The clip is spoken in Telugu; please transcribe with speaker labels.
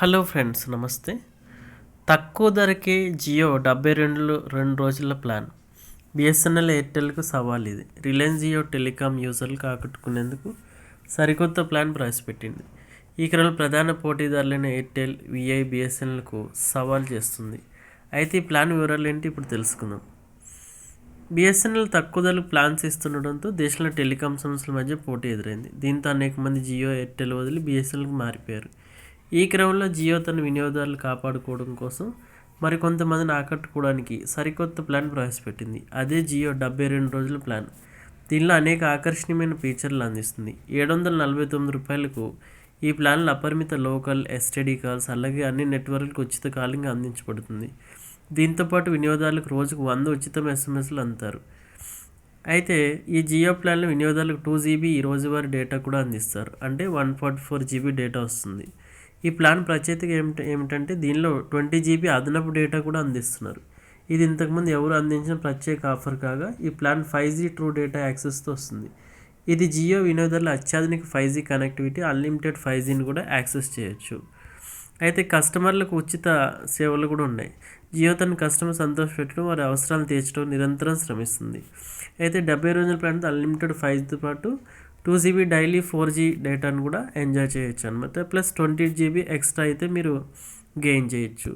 Speaker 1: హలో ఫ్రెండ్స్ నమస్తే. తక్కువ ధరకే జియో డెబ్బై రెండు రెండు రోజుల ప్లాన్. బిఎస్ఎన్ఎల్ ఎయిర్టెల్కు సవాల్ ఇది. రిలయన్స్ జియో టెలికాం యూజర్లకు ఆకట్టుకునేందుకు సరికొత్త ప్లాన్ ప్రవేశపెట్టింది. ఈ క్రమంలో ప్రధాన పోటీదారులైన ఎయిర్టెల్ విఐ బిఎస్ఎన్ఎల్కు సవాల్ చేస్తుంది. అయితే ఈ ప్లాన్ వివరాలు ఏంటి ఇప్పుడు తెలుసుకుందాం. బిఎస్ఎన్ఎల్ తక్కువ ధరలకు ప్లాన్స్ ఇస్తుండడంతో దేశంలో టెలికాం సంస్థల మధ్య పోటీ ఎదురైంది. దీంతో అనేక మంది జియో ఎయిర్టెల్ వదిలి బిఎస్ఎన్ఎల్కి మారిపోయారు. ఈ క్రమంలో జియో తన వినియోగదారులు కాపాడుకోవడం కోసం మరికొంతమందిని ఆకట్టుకోవడానికి సరికొత్త ప్లాన్ ప్రవేశపెట్టింది. అదే జియో డెబ్బై రెండు రోజుల ప్లాన్. దీనిలో అనేక ఆకర్షణీయమైన ఫీచర్లు అందిస్తుంది. ఏడు వందల నలభై తొమ్మిది రూపాయలకు ఈ ప్లాన్లో అపరిమిత లోకల్ ఎస్టీడీ కాల్స్ అలాగే అన్ని నెట్వర్క్లకు ఉచిత కాలింగ్ అందించబడుతుంది దీంతోపాటు వినియోగదారులకు రోజుకు వంద ఉచిత ఎస్ఎంఎస్లు అందుతారు. అయితే ఈ జియో ప్లాన్లో వినియోగదారులకు టూ జీబీ ఈ రోజువారీ డేటా కూడా అందిస్తారు. అంటే one forty four GB data వస్తుంది. ఈ ప్లాన్ ప్రత్యేకత ఏమిటి ఏమిటంటే దీనిలో ట్వంటీ జీబీ అదనపు డేటా కూడా అందిస్తున్నారు. ఇది ఇంతకుముందు ఎవరు అందించిన ప్రత్యేక ఆఫర్ కాగా ఈ plan five G true data యాక్సెస్తో వస్తుంది. ఇది జియో వినియోగదారుల అత్యాధునిక five G connectivity unlimited five జీని కూడా యాక్సెస్ చేయొచ్చు. అయితే కస్టమర్లకు ఉచిత సేవలు కూడా ఉన్నాయి. జియో తన కస్టమర్ సంతోషపెట్టడం వారి అవసరాలు తీర్చడం నిరంతరం శ్రమిస్తుంది. అయితే డెబ్బై రోజుల ప్లాన్తో అన్లిమిటెడ్ ఫైవ్తో పాటు two GB daily four G డేటాను కూడా ఎంజాయ్ చేయొచ్చు అనమాట ప్లస్ ట్వంటీ జీబీ ఎక్స్ట్రా అయితే మీరు గెయిన్ చేయొచ్చు.